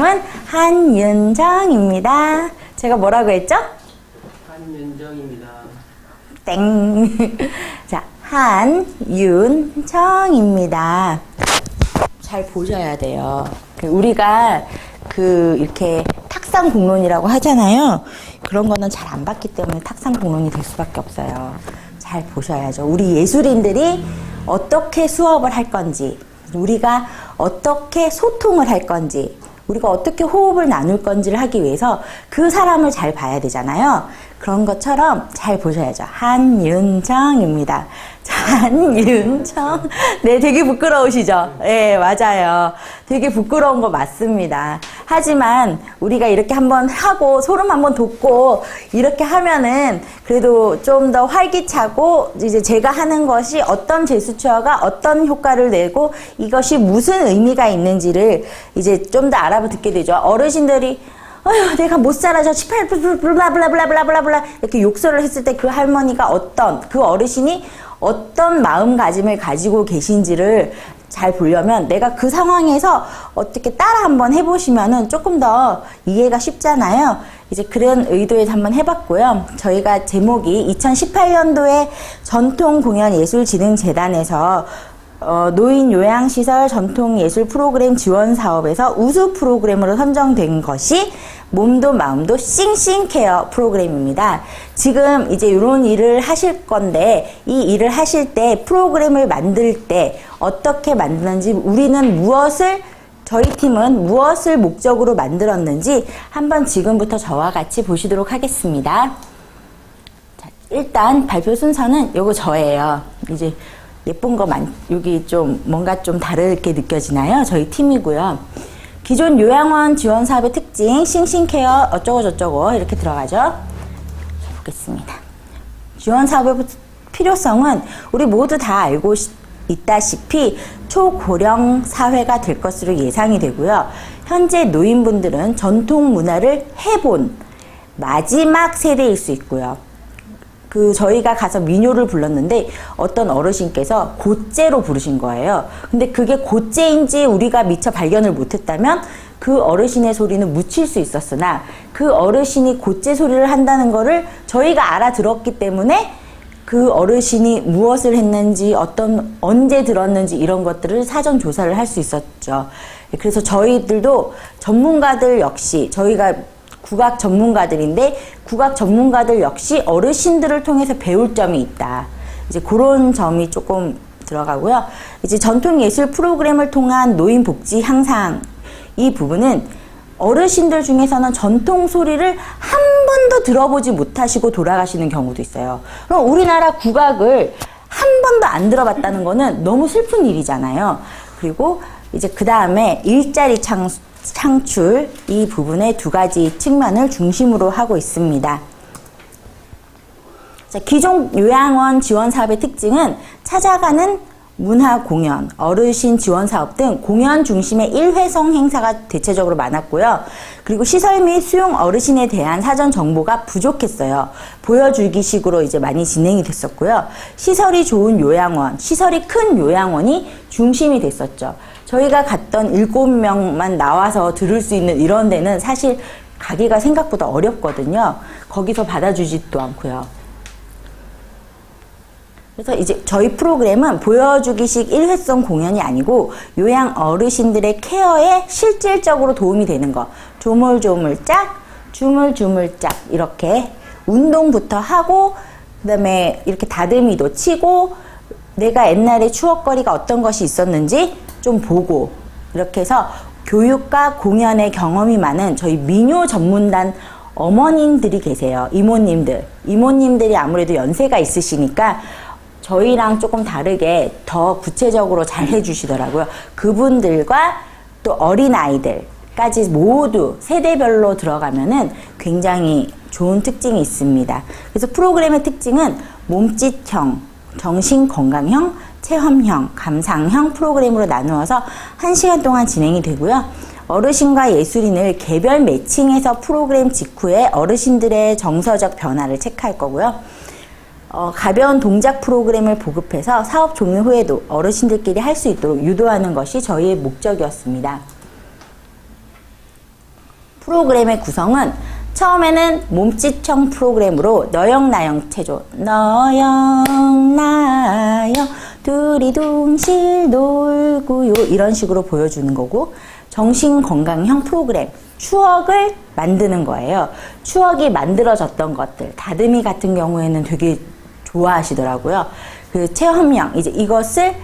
은 한윤정입니다. 제가 뭐라고 했죠? 한윤정입니다. 땡. 자, 한윤정입니다. 잘 보셔야 돼요. 그 우리가 그 이렇게 탁상 공론이라고 하잖아요. 그런 거는 잘 안 봤기 때문에 탁상 공론이 될 수밖에 없어요. 잘 보셔야죠. 우리 예술인들이 어떻게 수업을 할 건지, 우리가 어떻게 소통을 할 건지, 우리가 어떻게 호흡을 나눌 건지를 하기 위해서 그 사람을 잘 봐야 되잖아요. 그런 것처럼 잘 보셔야죠. 한윤정입니다. 자, 한윤정. 네, 되게 부끄러우시죠? 네, 맞아요. 되게 부끄러운 거 맞습니다. 하지만 우리가 이렇게 한번 하고 소름 한번 돋고 이렇게 하면은 그래도 좀 더 활기차고 이제 제가 하는 것이 어떤 제스처가 어떤 효과를 내고 이것이 무슨 의미가 있는지를 이제 좀 더 알아듣게 되죠. 어르신들이 어휴, 내가 못 살아, 저 18, 블라블라블라블라블라, 이렇게 욕설을 했을 때 그 할머니가 어떤, 그 어르신이 어떤 마음가짐을 가지고 계신지를 잘 보려면 내가 그 상황에서 어떻게 따라 한번 해보시면은 조금 더 이해가 쉽잖아요. 이제 그런 의도에서 한번 해봤고요. 저희가 제목이 2018년도에 전통공연예술진흥재단에서 어, 노인 요양시설 전통예술 프로그램 지원 사업에서 우수 프로그램으로 선정된 것이 몸도 마음도 싱싱 케어 프로그램입니다. 지금 이제 이런 일을 하실 건데 이 일을 하실 때 프로그램을 만들 때 어떻게 만드는지 우리는 무엇을 저희 팀은 무엇을 목적으로 만들었는지 한번 지금부터 저와 같이 보시도록 하겠습니다. 자, 일단 발표 순서는 요거 저예요. 이제 예쁜 거 많, 여기 좀 뭔가 좀 다르게 느껴지나요? 저희 팀이고요. 기존 요양원 지원 사업의 특징, 싱싱케어 어쩌고 저쩌고 이렇게 들어가죠. 자, 보겠습니다. 지원 사업의 필요성은 우리 모두 다 알고 시- 있다시피 초고령 사회가 될 것으로 예상이 되고요. 현재 노인분들은 전통 문화를 해본 마지막 세대일 수 있고요. 그 저희가 가서 민요를 불렀는데 어떤 어르신께서 곧제로 부르신 거예요. 근데 그게 곧제인지 우리가 미처 발견을 못했다면 그 어르신의 소리는 묻힐 수 있었으나 그 어르신이 곧제 소리를 한다는 거를 저희가 알아들었기 때문에 그 어르신이 무엇을 했는지 어떤 언제 들었는지 이런 것들을 사전 조사를 할 수 있었죠. 그래서 저희들도 전문가들 역시 저희가 국악 전문가들인데 국악 전문가들 역시 어르신들을 통해서 배울 점이 있다. 이제 그런 점이 조금 들어가고요. 이제 전통 예술 프로그램을 통한 노인 복지 향상 이 부분은 어르신들 중에서는 전통 소리를 한 번도 들어보지 못하시고 돌아가시는 경우도 있어요. 그럼 우리나라 국악을 한 번도 안 들어봤다는 거는 너무 슬픈 일이잖아요. 그리고 이제 그 다음에 일자리 창, 창출 이 부분의 두 가지 측면을 중심으로 하고 있습니다. 자, 기존 요양원 지원 사업의 특징은 찾아가는 문화 공연, 어르신 지원 사업 등 공연 중심의 일회성 행사가 대체적으로 많았고요. 그리고 시설 및 수용 어르신에 대한 사전 정보가 부족했어요. 보여주기식으로 이제 많이 진행이 됐었고요. 시설이 좋은 요양원, 시설이 큰 요양원이 중심이 됐었죠. 저희가 갔던 일곱 명만 나와서 들을 수 있는 이런 데는 사실 가기가 생각보다 어렵거든요. 거기서 받아주지도 않고요. 그래서 이제 저희 프로그램은 보여주기식 일회성 공연이 아니고 요양 어르신들의 케어에 실질적으로 도움이 되는 거. 조물조물짝, 주물주물짝 이렇게 운동부터 하고 그다음에 이렇게 다듬이도 치고 내가 옛날에 추억거리가 어떤 것이 있었는지 좀 보고 이렇게 해서 교육과 공연의 경험이 많은 저희 민요 전문단 어머님들이 계세요. 이모님들. 이모님들이 아무래도 연세가 있으시니까 저희랑 조금 다르게 더 구체적으로 잘 해주시더라고요. 그분들과 또 어린아이들까지 모두 세대별로 들어가면은 굉장히 좋은 특징이 있습니다. 그래서 프로그램의 특징은 몸짓형, 정신 건강형, 체험형, 감상형 프로그램으로 나누어서 1시간 동안 진행이 되고요. 어르신과 예술인을 개별 매칭해서 프로그램 직후에 어르신들의 정서적 변화를 체크할 거고요. 어, 가벼운 동작 프로그램을 보급해서 사업 종료 후에도 어르신들끼리 할 수 있도록 유도하는 것이 저희의 목적이었습니다. 프로그램의 구성은 처음에는 몸짓형 프로그램으로 너영나영 체조 너영나영 두리둥실 놀고요. 이런 식으로 보여주는 거고 정신건강형 프로그램 추억을 만드는 거예요. 추억이 만들어졌던 것들. 다듬이 같은 경우에는 되게 좋아하시더라고요. 그 체험형 이제 이것을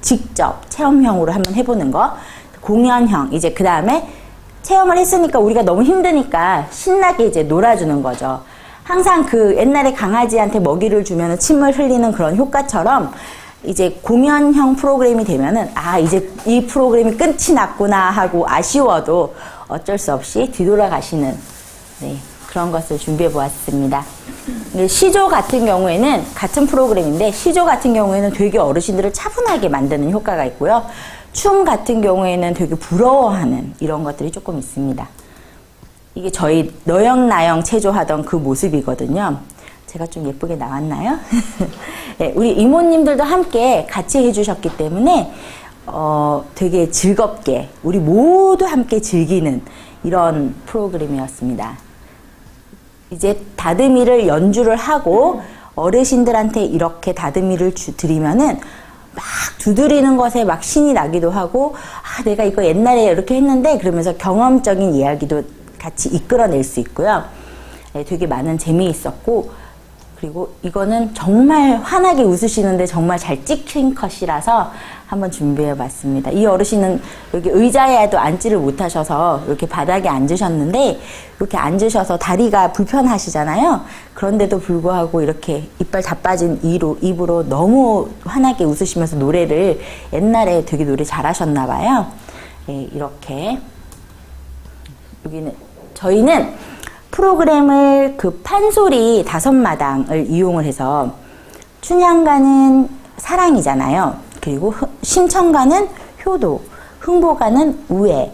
직접 체험형으로 한번 해보는 거. 공연형 이제 그 다음에 체험을 했으니까 우리가 너무 힘드니까 신나게 이제 놀아주는 거죠. 항상 그 옛날에 강아지한테 먹이를 주면 침을 흘리는 그런 효과처럼 이제 공연형 프로그램이 되면은 아 이제 이 프로그램이 끝이 났구나 하고 아쉬워도 어쩔 수 없이 뒤돌아가시는 네, 그런 것을 준비해 보았습니다. 시조 같은 경우에는 같은 프로그램인데 시조 같은 경우에는 되게 어르신들을 차분하게 만드는 효과가 있고요. 춤 같은 경우에는 되게 부러워하는 이런 것들이 조금 있습니다. 이게 저희 너영나영 체조하던 그 모습이거든요. 제가 좀 예쁘게 나왔나요? 네, 우리 이모님들도 함께 같이 해주셨기 때문에 어, 되게 즐겁게 우리 모두 함께 즐기는 이런 프로그램이었습니다. 이제 다듬이를 연주를 하고 어르신들한테 이렇게 다듬이를 주, 드리면은 막 두드리는 것에 막 신이 나기도 하고 아 내가 이거 옛날에 이렇게 했는데 그러면서 경험적인 이야기도 같이 이끌어낼 수 있고요. 네, 되게 많은 재미 있었고 그리고 이거는 정말 환하게 웃으시는데 정말 잘 찍힌 컷이라서 한번 준비해 봤습니다. 이 어르신은 여기 의자에도 앉지를 못하셔서 이렇게 바닥에 앉으셨는데 이렇게 앉으셔서 다리가 불편하시잖아요. 그런데도 불구하고 이렇게 이빨 다 빠진 이로, 입으로 너무 환하게 웃으시면서 노래를 옛날에 되게 노래 잘하셨나 봐요. 예, 이렇게 여기는 저희는 프로그램을 그 판소리 다섯 마당을 이용을 해서 춘향가는 사랑이잖아요. 그리고 흥- 심청가는 효도, 흥보가는 우애,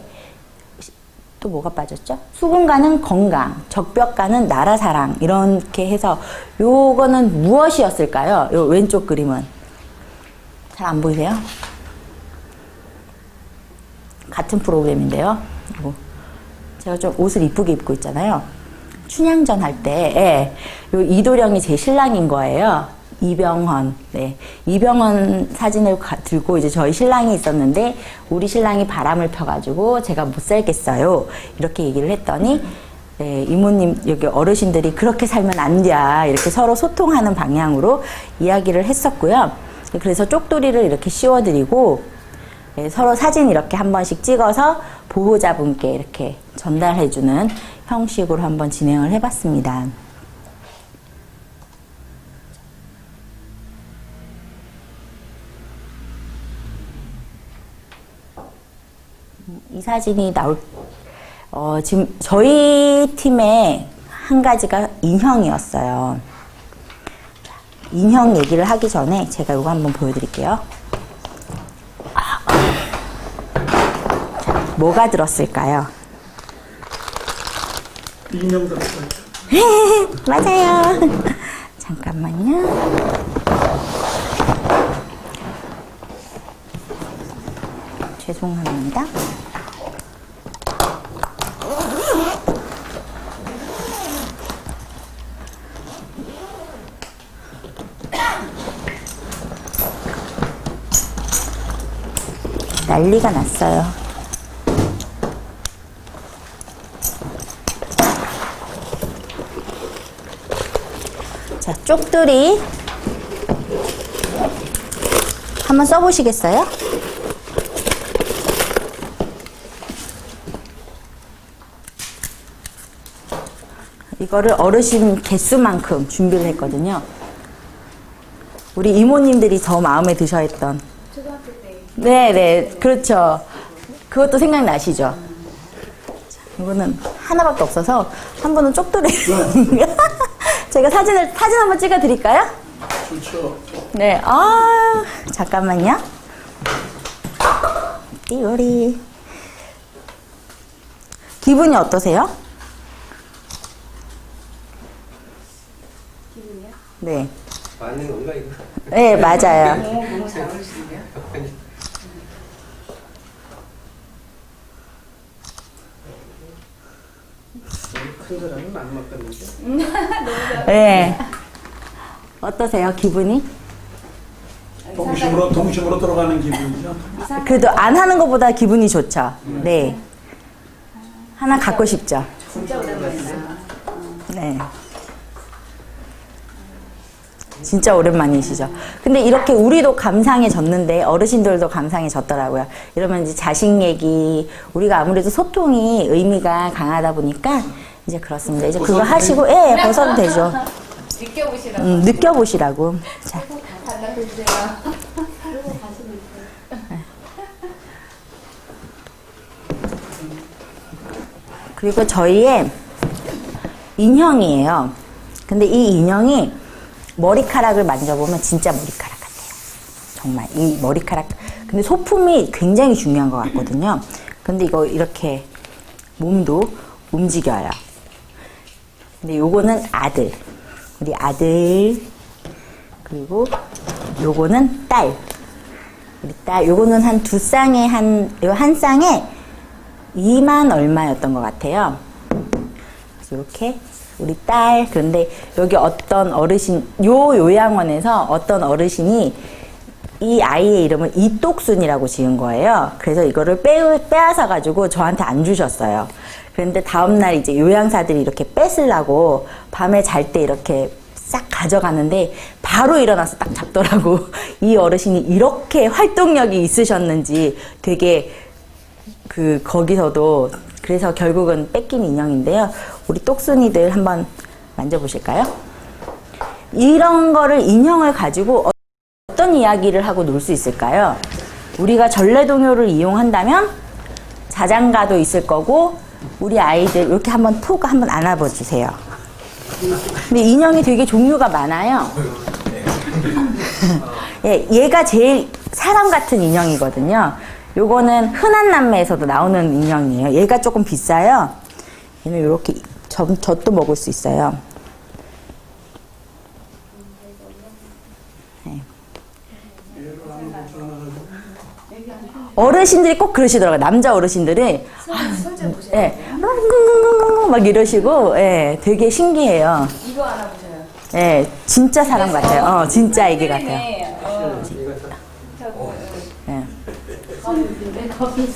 또 뭐가 빠졌죠? 수군가는 건강, 적벽가는 나라 사랑 이렇게 해서 요거는 무엇이었을까요? 요 왼쪽 그림은 잘 안 보이세요? 같은 프로그램인데요. 제가 좀 옷을 이쁘게 입고 있잖아요. 춘향전 할 때, 예, 요 이도령이 제 신랑인 거예요. 이병헌, 네. 이병헌 사진을 가- 들고 이제 저희 신랑이 있었는데, 우리 신랑이 바람을 펴가지고 제가 못 살겠어요. 이렇게 얘기를 했더니, 네, 이모님, 여기 어르신들이 그렇게 살면 안 돼. 이렇게 서로 소통하는 방향으로 이야기를 했었고요. 그래서 쪽돌이를 이렇게 씌워드리고, 예, 서로 사진 이렇게 한 번씩 찍어서 보호자분께 이렇게 전달해주는 형식으로 한번 진행을 해봤습니다. 이 사진이 나올, 어, 지금 저희 팀의 한 가지가 인형이었어요. 인형 얘기를 하기 전에 제가 이거 한번 보여드릴게요. 뭐가 들었을까요? 인형 같은 맞아요. 잠깐만요. 죄송합니다. 난리가 났어요. 자, 쪽돌이 한번 써보시겠어요? 이거를 어르신 개수만큼 준비를 했거든요. 우리 이모님들이 더 마음에 드셔 했던. 초등학교 때. 네, 네, 그렇죠. 그것도 생각나시죠? 자, 이거는 하나밖에 없어서 한 분은 쪽돌이. 제가 사진을 사진 한번 찍어 드릴까요? 좋죠. 네, 아, 잠깐만요. 띠오리. 기분이 어떠세요? 네. 맞는 건가 이거? 네, 맞아요. 너무 잘 어울리시네요. 큰 사람은 안 먹겠는데. 네. 어떠세요, 기분이? 동심으로 동심으로 들어가는 기분이죠. 그래도 안 하는 것보다 기분이 좋죠. 네. 하나 갖고 싶죠. 진짜 오랜만이다. 네. 진짜 오랜만이시죠. 근데 이렇게 우리도 감상해졌는데 어르신들도 감상해졌더라고요. 이러면 이제 자식 얘기, 우리가 아무래도 소통이 의미가 강하다 보니까 이제 그렇습니다. 이제 그거 하시고, 예, 벗어도 되죠. 느껴보시라고. 음, 느껴보시라고. 자. 그리고 저희의 인형이에요. 근데 이 인형이 머리카락을 만져보면 진짜 머리카락 같아요. 정말 이 머리카락. 근데 소품이 굉장히 중요한 것 같거든요. 근데 이거 이렇게 몸도 움직여요. 근데 요거는 아들. 우리 아들. 그리고 요거는 딸. 우리 딸. 요거는 한 두 쌍에 한, 요 한 쌍에 2만 얼마였던 것 같아요. 이렇게 우리 딸 그런데 여기 어떤 어르신 요 요양원에서 어떤 어르신이 이 아이의 이름을 이똑순이라고 지은 거예요. 그래서 이거를 빼, 빼앗아 가지고 저한테 안 주셨어요. 그런데 다음날 이제 요양사들이 이렇게 뺏으려고 밤에 잘 때 이렇게 싹 가져가는데 바로 일어나서 딱 잡더라고. 이 어르신이 이렇게 활동력이 있으셨는지 되게 그 거기서도 그래서 결국은 뺏긴 인형인데요. 우리 똑순이들 한번 만져보실까요? 이런 거를 인형을 가지고 어떤 이야기를 하고 놀 수 있을까요? 우리가 전래동요를 이용한다면 자장가도 있을 거고 우리 아이들 이렇게 한번 톡 한번 안아봐 주세요. 근데 인형이 되게 종류가 많아요. 예, 얘가 제일 사람 같은 인형이거든요. 요거는 흔한 남매에서도 나오는 인형이에요. 얘가 조금 비싸요. 얘는 이렇게 젖, 젖도 먹을 수 있어요. 네. 어르신들이 꼭 그러시더라고요. 남자 어르신들이 예, 막 이러시고 예, 되게 신기해요. 이거 하나 보세요. 예, 진짜 사람 같아요. 어, 진짜 애기 같아요. 네. 어, 이거 저거. 예. 네, 거기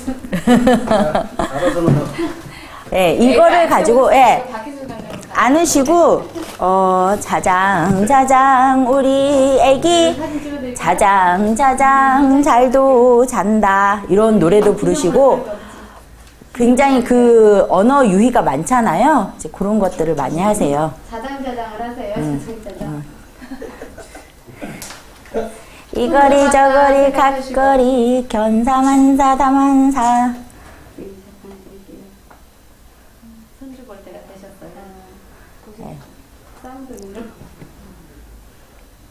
예, 이거를 가지고 예, 밖에서 가면 안으시고 어 자장 자장 우리 애기 자장 자장 잘도 잔다 이런 노래도 부르시고 굉장히 그 언어 유희가 많잖아요. 이제 그런 것들을 많이 하세요. 자장 자장을 하세요. 음. 자장 자장. 이거리 저거리 각거리 견사만사 다만사 손주 볼 때가 되셨어요. 네. 싸움도 이런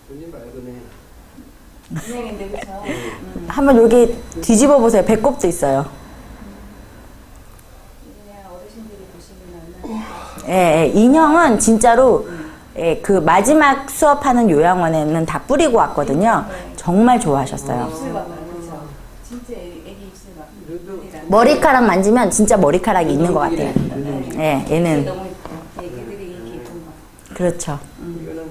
손님 말고네. 인형인데 그쵸? 한번 여기 뒤집어 보세요. 배꼽도 있어요. 그냥 어르신들이 보시면 예, 예, 인형은 진짜로 예, 그 마지막 수업하는 요양원에는 다 뿌리고 왔거든요. 정말 좋아하셨어요. 입술 봐봐요. 그쵸? 진짜 애기 입술 봐. 그래도 머리카락 만지면 진짜 머리카락이 있는 것 같아요. 예, 얘는 너무 이뻐. 애기들이 이렇게 이쁜 거. 그렇죠. 이거는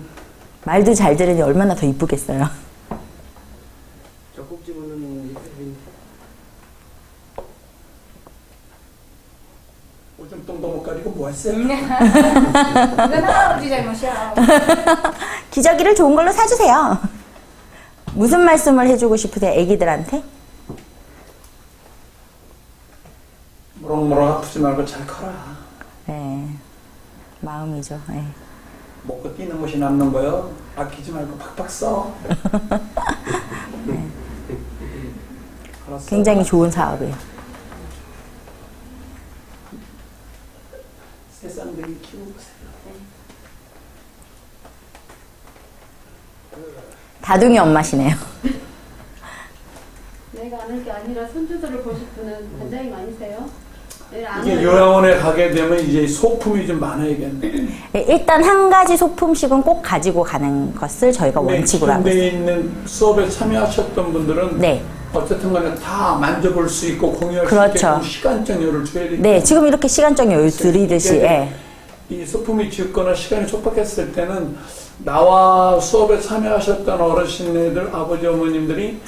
말도 잘 들으니 얼마나 더 이쁘겠어요. 적국 집어넣는 오줌 똥도 뭐 했어요? 이건 할아버지 잘못이야. 기저귀를 좋은 걸로 사주세요. 무슨 말씀을 해주고 싶으세요, 애기들한테? 무럭무럭 아프지 말고 잘 커라. 네, 마음이죠. 예. 먹고 뛰는 것이 남는 거요. 아끼지 말고 팍팍 써. 알았어. 굉장히 좋은 사업이에요. 세상들이 키우고. 다둥이 엄마시네요. 내가 아는 게 아니라 손주들을 보실 분은 굉장히 많으세요. 이게 요양원에 가게 되면 이제 소품이 좀 많아야겠네. 예, 일단 한 가지 소품씩은 꼭 가지고 가는 것을 저희가 원칙으로 하고 군대에 있어요. 있는 수업에 참여하셨던 분들은 네. 어쨌든 간에 다 만져볼 수 있고 공유할 그렇죠. 수 있게 시간적 여유를 줘야 되겠 네, 지금 이렇게 시간적 여유 드리듯이, 예. 이 소품이 짓거나 시간이 촉박했을 때는 나와 수업에 참여하셨던 어르신들, 아버지, 어머님들이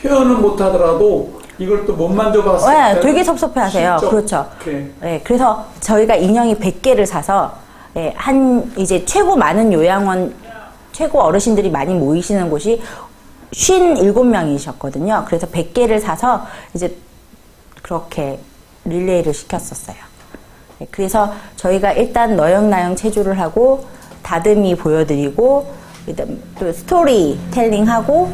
표현은 못하더라도 이걸 또 못 만져봤을 네, 때 되게 섭섭해하세요. 그렇죠. 이렇게 네, 그래서 저희가 인형이 100개를 사서 예, 한 이제 최고 많은 요양원 최고 어르신들이 많이 모이시는 곳이 57명이셨거든요. 그래서 100개를 사서 이제 그렇게 릴레이를 시켰었어요. 네, 그래서 저희가 일단 너영나영 체조를 하고 다듬이 보여드리고 또 스토리 텔링하고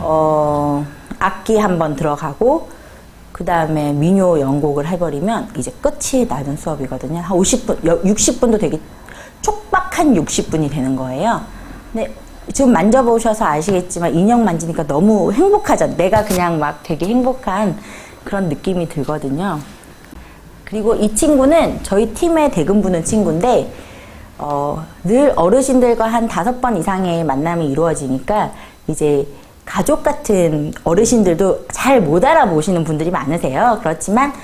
어, 악기 한번 들어가고 그 다음에 민요 연곡을 해버리면 이제 끝이 나는 수업이거든요. 한 50분, 60분도 되게 촉박한 60분이 되는 거예요. 근데 지금 만져보셔서 아시겠지만 인형 만지니까 너무 행복하죠. 내가 그냥 막 되게 행복한 그런 느낌이 들거든요. 그리고 이 친구는 저희 팀에 대금 부는 친구인데 어, 늘 어르신들과 한 다섯 번 이상의 만남이 이루어지니까 이제 가족 같은 어르신들도 잘 못 알아보시는 분들이 많으세요. 그렇지만 아,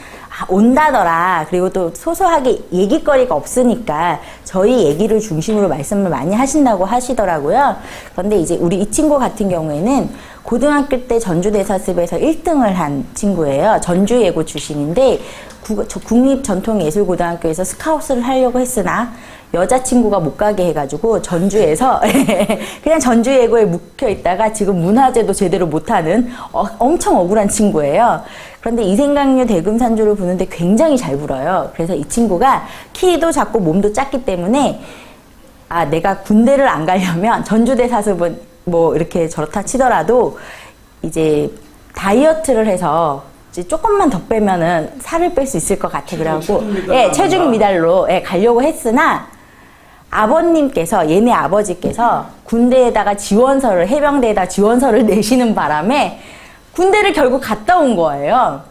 온다더라. 그리고 또 소소하게 얘기거리가 없으니까 저희 얘기를 중심으로 말씀을 많이 하신다고 하시더라고요. 그런데 이제 우리 이 친구 같은 경우에는 고등학교 때 전주대사습에서 1등을 한 친구예요. 전주예고 출신인데 국립전통예술고등학교에서 스카우트를 하려고 했으나 여자친구가 못 가게 해가지고 전주에서 그냥 전주 예고에 묵혀 있다가 지금 문화제도 제대로 못하는 어, 엄청 억울한 친구예요. 그런데 이생강류 대금산주를 부는데 굉장히 잘 불어요. 그래서 이 친구가 키도 작고 몸도 작기 때문에 아, 내가 군대를 안 가려면 전주대 사습은 뭐 이렇게 저렇다 치더라도 이제 다이어트를 해서 이제 조금만 더 빼면은 살을 뺄 수 있을 것 같아. 그래갖고, 체중 미달 예, 체중. 미달로 예, 가려고 했으나 아버님께서, 얘네 아버지께서 군대에다가 지원서를, 해병대에다 지원서를 내시는 바람에 군대를 결국 갔다 온 거예요.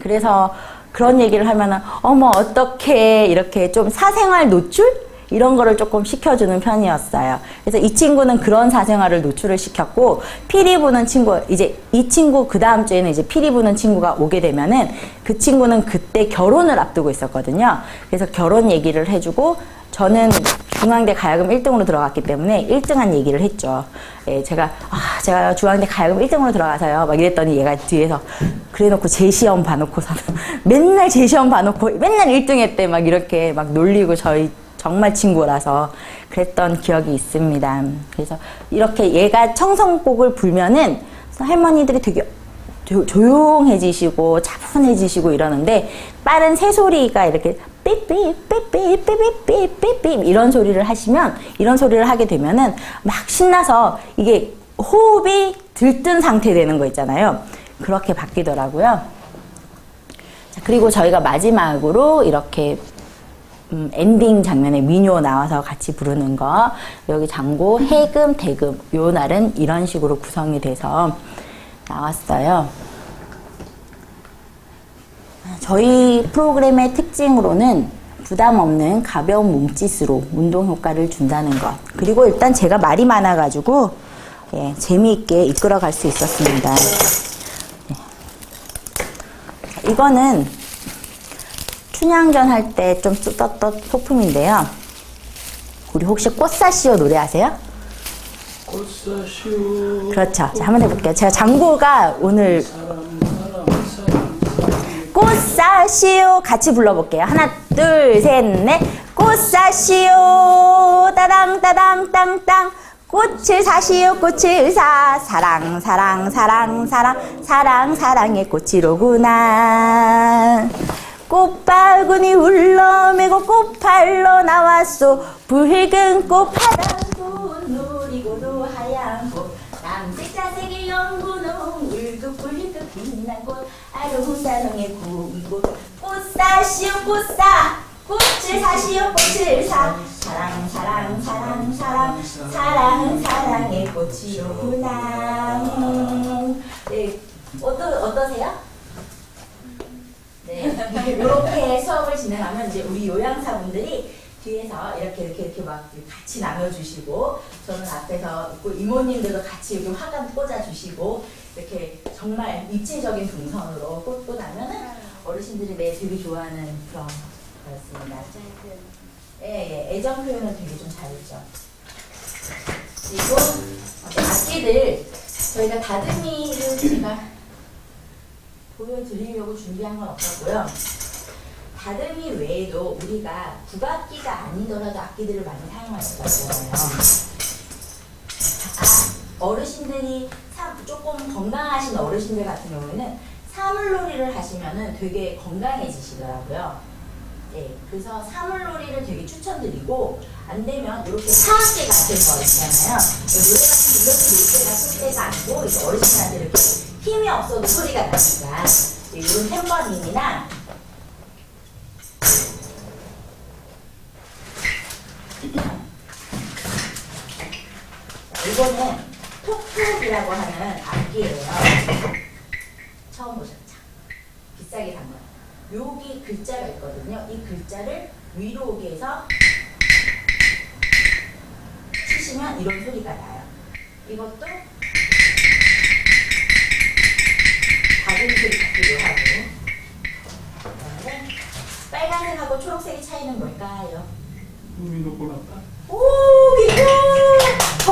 그래서 그런 얘기를 하면은, 어머, 어떻게 이렇게 좀 사생활 노출? 이런 거를 조금 시켜주는 편이었어요. 그래서 이 친구는 그런 사생활을 노출을 시켰고, 피리 부는 친구, 이제 이 친구 그 다음 주에는 이제 피리 부는 친구가 오게 되면은 그 친구는 그때 결혼을 앞두고 있었거든요. 그래서 결혼 얘기를 해주고, 저는 중앙대 가야금 1등으로 들어갔기 때문에 1등한 얘기를 했죠. 예, 제가, 아, 제가 중앙대 가야금 1등으로 들어가서요. 막 이랬더니 얘가 뒤에서 그래 놓고 재시험 봐놓고서는 맨날 재시험 봐놓고 맨날 1등 했대. 막 이렇게 막 놀리고 저희 정말 친구라서 그랬던 기억이 있습니다. 그래서 이렇게 얘가 청성곡을 불면은 할머니들이 되게 조, 조용해지시고 차분해지시고 이러는데 빠른 새소리가 이렇게 삐삐 삐삐 삐삐 삐삐 이런 소리를 하시면 이런 소리를 하게 되면은 막 신나서 이게 호흡이 들뜬 상태 되는 거 있잖아요. 그렇게 바뀌더라고요. 자, 그리고 저희가 마지막으로 이렇게 음, 엔딩 장면에 민요 나와서 같이 부르는 거 여기 장고 해금 대금 요 날은 이런 식으로 구성이 돼서 나왔어요. 저희 프로그램의 특징으로는 부담 없는 가벼운 몸짓으로 운동 효과를 준다는 것. 그리고 일단 제가 말이 많아가지고 예, 재미있게 이끌어 갈 수 있었습니다. 예. 이거는 춘향전 할 때 좀 썼던 소품인데요. 우리 혹시 꽃사시오 노래하세요? 그렇죠. 자, 한번 해볼게요. 제가 장고가 오늘 꽃사시오 같이 불러볼게요. 하나, 둘, 셋, 넷. 꽃사시오 따당 따당 땅땅 꽃을 사시오 꽃을 사 사랑 사랑 사랑 사랑 사랑 사랑의 꽃이로구나 꽃바구니 울러매고 꽃팔러 나왔소 붉은 꽃 파란 꽃 누리고도 하얀 꽃 남색 자색의 연분홍 울긋불긋 빛난 꽃 아름다롱의 구이꽃 꽃사시오 꽃사. 꽃을 사시오 꽃을 사. 사랑 사랑 사랑 사랑. 사랑 사랑의 꽃이로구나 네 어떠, 어떠세요? 네. 이렇게 수업을 진행하면 이제 우리 요양사분들이 뒤에서 이렇게 이렇게 이렇게 막 같이 나눠주시고 저는 앞에서 있고 이모님들도 같이 여기 화관 꽂아주시고 이렇게 정말 입체적인 동선으로 꽂고 나면은 어르신들이 내 되게 좋아하는 그런 거였습니다. 예, 예, 애정 표현을 되게 좀 잘했죠. 그리고 악기들 저희가 다듬이를 제가 보여드리려고 준비한 건 없었고요. 다듬이 외에도 우리가 국악기가 아니더라도 악기들을 많이 사용하시잖아요. 아, 어르신들이 사- 조금 건강하신 어르신들 같은 경우에는 사물놀이를 하시면은 되게 건강해지시더라고요. 네, 그래서 사물놀이를 되게 추천드리고 안 되면 이렇게 사악기 같은 거 있잖아요. 노래 같은 이렇게 놀 때가 쓸 때가 아니고 이제 어르신한테 이렇게 힘이 없어도 소리가 나니까 이런 탬버린이나 이거는 톡톡이라고 하는 악기예요. 처음 보셨죠? 비싸게 산 거예요. 여기 글자가 있거든요. 이 글자를 위로 오게 해서 치시면 이런 소리가 나요. 이것도 작은 소리 같기도 하고. 그다음에 빨간색하고 초록색의 차이는 뭘까요? 높고 났다. 오,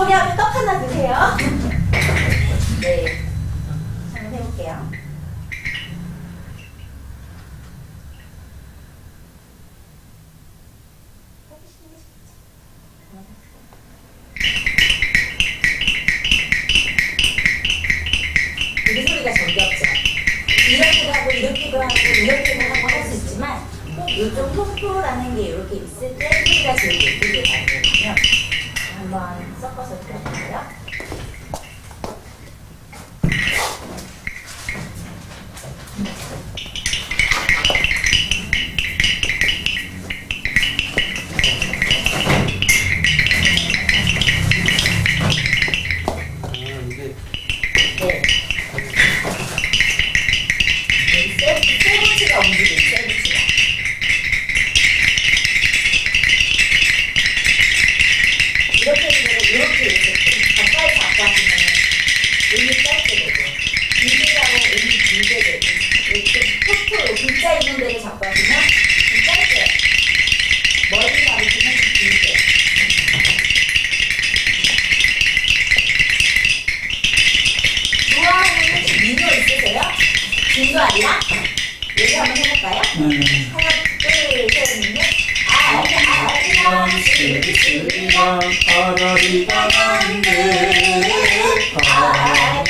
앞에 떡 하나 드세요. 네, 한번 해볼게요. 이렇게도 하고 이렇게도 하고 할 수 있지만 꼭 요즘 토토라는 게 이렇게 있을 때 소리가 제일 예쁘게 나거든요. 한번 섞어서 들어볼게요. 톡톡 글자 있는 데를 잡고 하시면 좀 짧게 머리 좀 길게 좋아하는 혹시 민요 있으세요? 민요 아니야? 얘기 한번 해볼까요? 네. 하나, 둘, 셋, 넷. 아, 아, 아, 스리랑 아라리가 났네. 아라리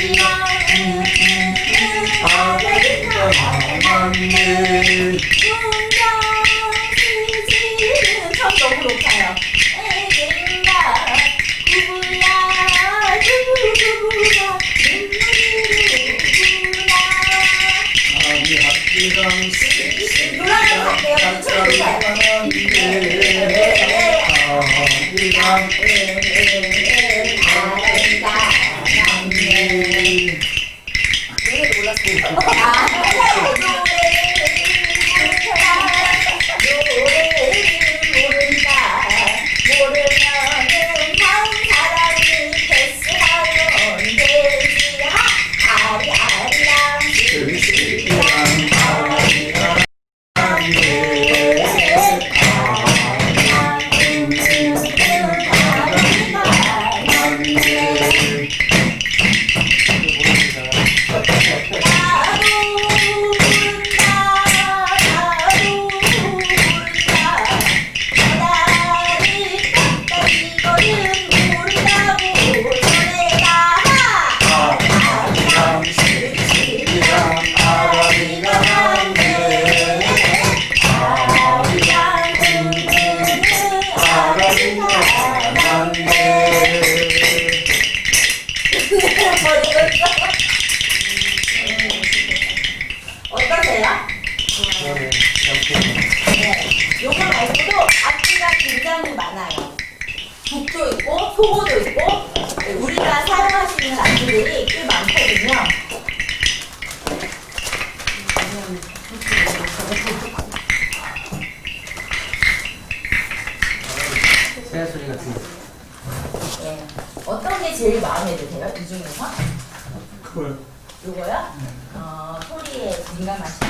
요거요? 어, 소리에 민감하시죠?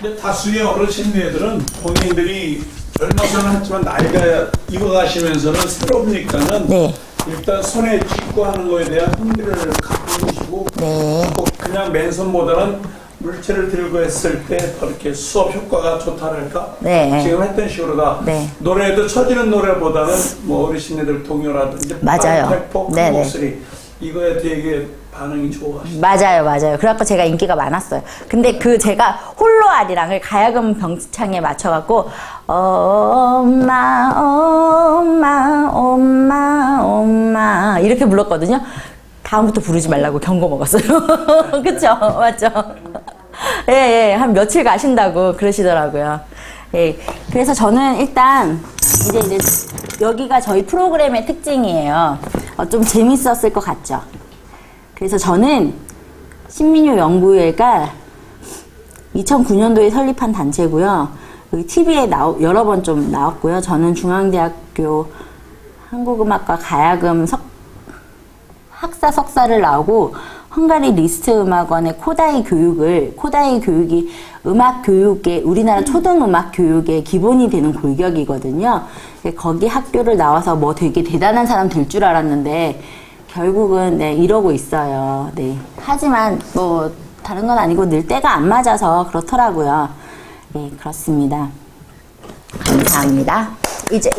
근데 다수의 어르신네들은 본인들이 젊어서는 했지만 나이가 익어가시면서는 새롭니까는 네. 일단 손에 쥐고 하는 거에 대한 흥미를 갖고 계시고 네. 꼭 그냥 맨손보다는 물체를 들고 했을 때 더 이렇게 수업 효과가 좋다랄까? 네. 지금 했던 식으로다. 네. 노래도 쳐지는 노래보다는 뭐 어르신네들 동요라든지 맞아요. 큰 네네. 목소리 이거에 되게 반응이 좋아하시죠. 맞아요, 맞아요. 그래갖고 제가 인기가 많았어요. 근데 그 제가 홀로 아리랑을 가야금 병창에 맞춰갖고 엄마, 엄마, 엄마, 엄마 이렇게 불렀거든요. 다음부터 부르지 말라고 경고 먹었어요. 그쵸? 맞죠? 예, 예. 한 며칠 가신다고 그러시더라고요. 예. 그래서 저는 일단 이제 이제 여기가 저희 프로그램의 특징이에요. 어, 좀 재밌었을 것 같죠? 그래서 저는 신민요 연구회가 2009년도에 설립한 단체고요. TV에 나오, 여러 번 좀 나왔고요. 저는 중앙대학교 한국음악과 가야금 석, 학사 석사를 나오고 헝가리 리스트 음악원의 코다이 교육을 코다이 교육이 음악 교육의 우리나라 초등 음악 교육의 기본이 되는 골격이거든요. 거기 학교를 나와서 뭐 되게 대단한 사람 될 줄 알았는데 결국은 네 이러고 있어요. 네. 하지만 뭐 다른 건 아니고 늘 때가 안 맞아서 그렇더라고요. 네, 그렇습니다. 감사합니다. 이제